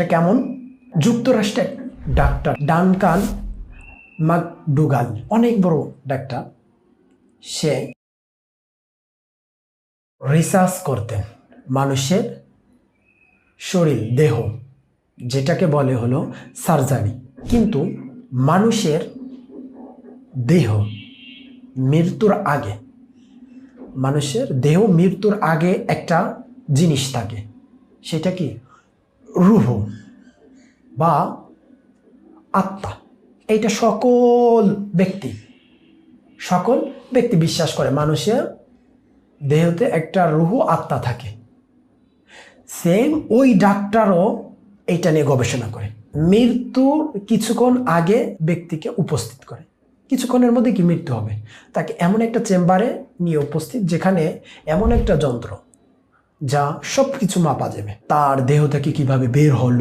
এটা কেমন? যুক্তরাষ্ট্রের ডাক্তার, ডানকান ম্যাকডুগাল অনেক বড় ডাক্তার। সে রিসার্চ করতেন মানুষের শরীর, দেহ, যেটাকে বলে হলো সার্জারি। কিন্তু মানুষের দেহ মৃত্যুর আগে, মানুষের দেহ মৃত্যুর আগে একটা জিনিস থাকে, সেটা কি? রুহ বা আত্মা। এইটা সকল ব্যক্তি সকল ব্যক্তি বিশ্বাস করে। মানুষের দেহতে একটা রুহ আত্মা থাকে। সেম ওই ডাক্তারও এইটা নিয়ে গবেষণা করে। মৃত্যুর কিছুক্ষণ আগে ব্যক্তিকে উপস্থিত করে। কিছুক্ষণের মধ্যে কি মৃত্যু হবে? তাকে এমন একটা চেম্বারে নিয়ে উপস্থিত, যেখানে এমন একটা যন্ত্র যা সবকিছু মাপা যাবে। তার দেহ থেকে কীভাবে বের হলো